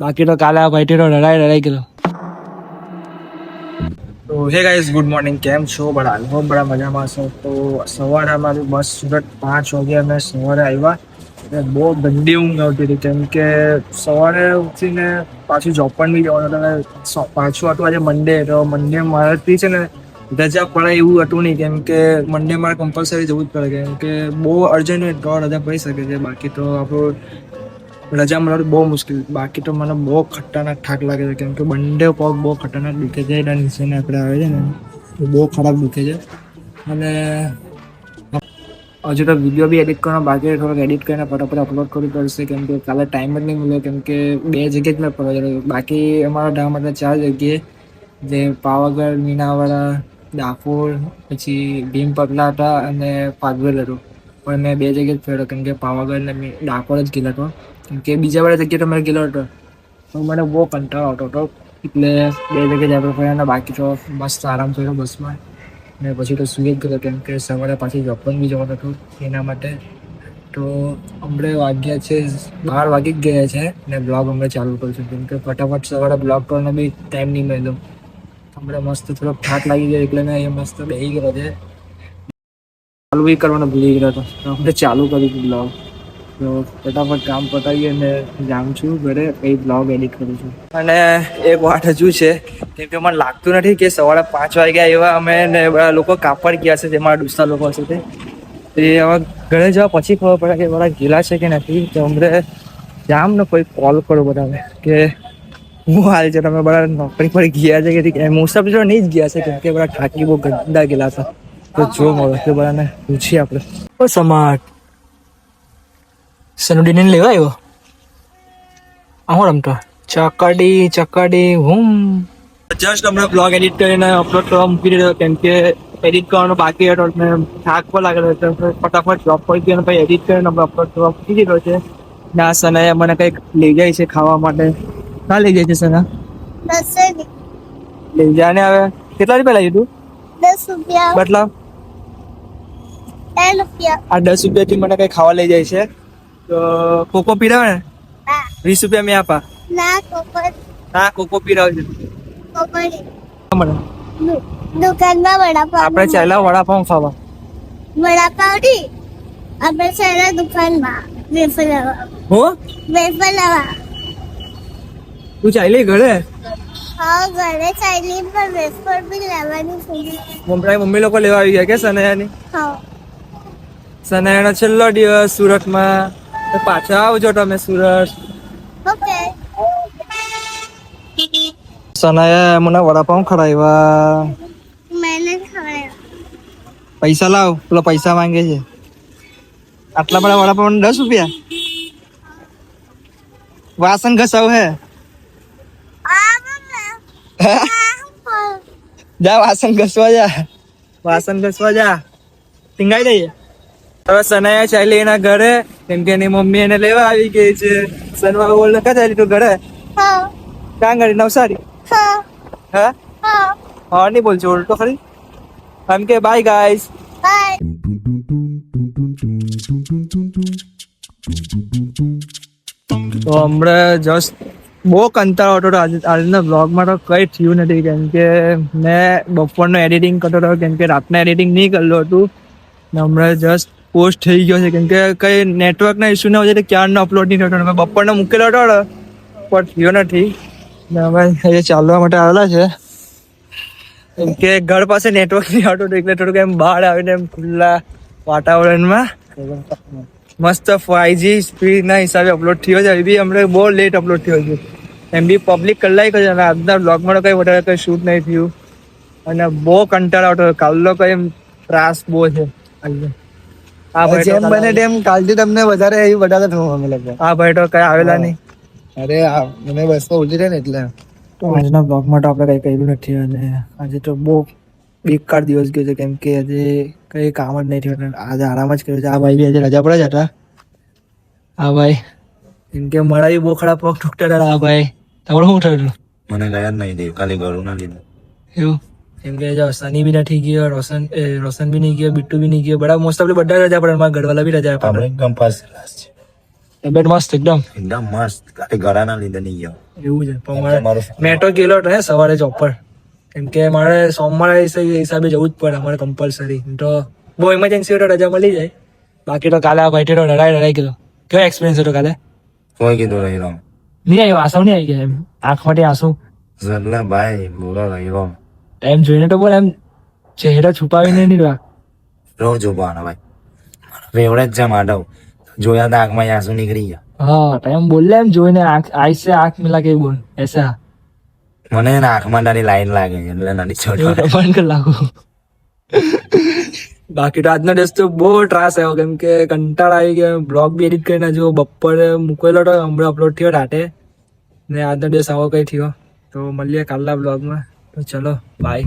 બાકી તો કાલે આ ભાઈથી તો લડાઈ લડાઈ ગયેલો. તો હે ગાઈઝ ગુડ મોર્નિંગ કેમ છો? બડા આઈ બડા મજામાં છો. તો સવારે અમારી બસ સુરત પાંચ વાગે અમે સવારે આવ્યા. એટલે બહુ ગંદી ઊંઘ આવતી હતી. કેમ કે સવારે ઉઠીને પાછું જોબ પણ બી જવાનું અને પાછું હતું આજે મંડે તો મંડે મારાથી છે ને રજા પડે એવું હતું નહીં. કેમ કે મંડે મારે કમ્પલસરી જવું જ પડે. કેમ કે બહુ અર્જન્ટ હોય તો રજા પડી શકે છે. બાકી તો આપણું રજા મળવાનું બહુ મુશ્કેલ. બાકી તો મને બહુ ખતરનાક થાક લાગે છે કેમ કે બંને પગ બહુ ખતરનાક દુખે છે, એના નીચેને આપણે આવે છે ને, એ બહુ ખરાબ દુખે છે. અને હજુ તો વીડિયો બી એડિટ કરવાનો બાકી થોડોક એડિટ કરીને ફટાફટ અપલોડ કરવી પડશે કેમ કે કાલે ટાઈમ જ નહીં મળ્યો કેમ કે બે જગ્યાએ જ મેં ફરવા બાકી અમારા ધામ માટે ચાર જગ્યાએ, જે પાવાગઢ મીનાવાડા ડાકોર, પછી ભીમ પગલા હતા અને પાગવેલ હતું પણ મેં બે જગ્યાએ ફર્યો, કેમ કે પાવાગઢ ને ડાકોર જ ગયેલો હતો. કેમ કે બીજા વાળા જગ્યાએ તો મેં ગયેલો હતો. પણ મને બહુ કંટાળો આવતો હતો. એટલે બે જગ્યાએ જ આપણે ફર્યા બાકી તો મસ્ત આરામ થયો બસમાં. ને પછી તો સુઈ જ ગયો કેમ કે સવારે પાછી જોબ પણ બી જવાનું હતું એના માટે. તો અમને વાગ્યા છે, બાર વાગી જ ગયા છે ને બ્લોગ અમે ચાલુ કરું છું. કેમ કે ફટાફટ સવારે બ્લોગ કરવાનો બી ટાઈમ નહીં મળ્યો. હમણાં મસ્ત થોડોક થાક લાગી ગયો, એટલે મેં અહીંયા મસ્ત બેસી ગયો છે. ચાલુ બી કરવાનું ભૂલી ગયો હતો આપણે ચાલુ કર્યું બ્લોગ તો ફટાફટ કામ પતાવી અને જાઉં છું ઘરે કંઈ બ્લોગ એડિટ કરું છું. અને એક વાત હજુ છે, કેમ કે મને લાગતું નથી કે સવારે પાંચ વાગ્યા એવા અમે ને બધા લોકો કાપડ ગયા છે, જેમાં દોસ્તા લોકો હશે તે. એ હવે ઘરે જવા પછી ખબર પડે કે બધા ગેલા છે કે નથી. તો અમને જામ ને કોઈ કોલ કરો બધાને કે હું હાલ છે, તમે બધા નોકરી પર ગયા છે કે મુસાફરી નહીં જ ગયા છે, કેમ કે બધા ઠાકી બહુ ગંદા ગયેલા હતા. તો જો મળે તે બધાને પૂછીએ આપણે. ઓ સમાટ સનુડીને લેવા આવ્યો? આવું રમતો. ચકડી ચકડી હું જસ્ટ હમણાં બ્લોગ એડિટ કરીને અપલોડ કરવા મૂકી દીધો કેમ કે એડિટ કરવાનો બાકી હતો ને થાક પણ લાગેલો હતો. ફટાફટ જોબ પર ગયો પછી એડિટ કરીને હમણાં અપલોડ કરવા મૂકી દીધો છે. ના સનાએ મને કંઈક લઈ જાય છે ખાવા માટે. ના લઈ જાય છે સના? લઈ જાય ને હવે. કેટલા રૂપિયા લાવ્યું તું? દસ રૂપિયા. બટલા બે રૂપિયા આ દસ રૂપિયાથી મને કઈ ખાવા લઈ જાય છે? તો કોકો પીરાવે ને? વીસ રૂપિયા મેં આપા. ના કોકો ના કોકો પીરાવજો મને. દુકાનમાં વડાપાવ આપણે ચાલ્યા વડાપાવ ખાવા. વડાપાવની આપણે ચાલ્યા દુકાનમાં વેફર લેવા હો? વેફર લેવા તું ચાલી ઘરે? હા ઘરે ચાલી પણ વેફર બી છે. મમ્મી લોકો લેવા આવી ગયા કે સનયાની હા. સનયાનો છેલ્લો દિવસ સુરતમાં. તો પાછા આવજો તમે સુરત. ઓકે. સનાયા મને વડાપાઉં ખવડાવ્યા. પૈસા લાવ પેલો પૈસા માંગે છે. આટલા બધા વડાપાઉં દસ રૂપિયા? વાસણ ઘસાવ હે? જા વાસણ ઘસવા જા. વાસણ ઘસવા જા. ટીંગાઈ દઈએ. હવે સનાયા ચાલી એના ઘરે કેમ કે એની મમ્મી એને લેવા આવી ગઈ છે. સનવા બોલ ક્યાં ચાલી તું ઘરે? હા. ક્યાં ગાડી નવસારી? હા. હા? હા. હા નહીં બોલજો ઉલટો ખરી. એમ કે બાય ગાઈસ તો હમણાં જસ્ટ બહુ કંટાળો હતો. આજે આજના બ્લોગમાં તો કંઈ થયું નથી. કેમ કે મેં બપોરનું એડિટિંગ કરતો હતો. કેમ કે રાતના એડિટિંગ નહીં કરેલું હતું. ને હમણાં જસ્ટ પોસ્ટ થઈ ગયો છે. કેમ કે કંઈ નેટવર્કના ઇસ્યુ ના હોય ક્યારનો અપલોડ નહીં થતો. બપોર બપોરનો મૂકેલો હતો પણ થયો નથી. ને અમે અહીંયા ચાલવા માટે આવેલા છે. કેમ કે ઘર પાસે નેટવર્ક નહીં આવતું એટલે થોડુંક એમ બહાર આવીને ખુલ્લા વાતાવરણમાં મસ્ત ફાઈવજી સ્પીડ ના હિસાબે અપલોડ થયો છે. એ બી અમને બહુ લેટ અપલોડ થયો છે. એમ બી પબ્લિક કલાક જ અને આજના બ્લોગમાં કંઈ વધારે કઈ શૂટ નહીં થયું. અને બહુ કંટાળો આવતો કાલનો કઈ ત્રાસ બહુ છે. આજે. આ જેમ બને તેમ કાલથી તમને વધારે એવી વધારે થવું અમે લોકો આ ભાઈ તો કઈ આવેલા નહીં. અરે આ મને બસમાં ઉલટી રહે ને એટલે. તો આજના બ્લોગમાં તો આપણે કઈ કર્યું નથી અને આજે તો બહુ બેકાર દિવસ ગયો છે કેમ કે આજે કઈ કામ જ નહીં થયું આજે આરામ જ કર્યો છે. આ ભાઈ બી આજે રજા પર જ હતા. આ ભાઈ કેમ કે મારા બી બહુ ખરાબ પગ તૂટતા હતા આ ભાઈ. તમારું શું થયું મને ગયા જ નહીં દે ખાલી ઘરું ના લીધું. એવું? કેમ કે જો સની બી નથી ગયો રોશન રોશન બી નહીં ગયો બિટ્ટુ બી નહીં ગયો બધા મોસ્ટ ઓફલી બધા રજા પડે મારા ગઢવાલા બી રજા આપણે એકદમ ફર્સ્ટ ક્લાસ છે. તબિયત મસ્ત એકદમ? એકદમ મસ્ત. કાલે ઘરાના લીધે નહીં ગયો. એવું છે. પણ મારે ગયેલો રહે સવારે ચોપર કેમ કે મારે સોમવારે હિસાબે જવું જ પડે અમારે કમ્પલસરી તો બહુ ઇમરજન્સી હોય તો રજા મળી જાય. બાકી તો કાલે આ ભાઈ તો ડરાઈ ડરાઈ ગયો કેવો એક્સપિરિયન્સ હતો કાલે? કોઈ કીધું રહી રહ્યો નહીં આવ્યો આંસુ નહીં આવી ગયા એમ? આંખમાંથી આંસુ? એટલે ભાઈ બોલો રહી રહો એમ જોઈને તો બોલ એમ ચહેરા છુપાવીને નહીં રાખ રો જોવાનો ભાઈ. વેવડે જ જમ આડવ જોયા તો આંખમાં આંસુ નીકળી ગયા. હા તો એમ બોલે એમ જોઈને આંખ આઈ આંખ મિલા કે બોલ એસા મને આંખમાં તારી લાઈન લાગે એટલે નાની છોડી. પણ કરી લાગો બાકી તો આજનો દિવસ તો બહુ ત્રાસ આવ્યો કેમ કે કંટાળ આવી ગયો. બ્લોગ બી એડિટ કરીને જો બપોરે મૂકેલો તો હમણાં અપલોડ થયો રાતે. ને આજનો દિવસ આવો કઈ થયો. તો મળીએ કાલના બ્લોગમાં. તો ચલો બાય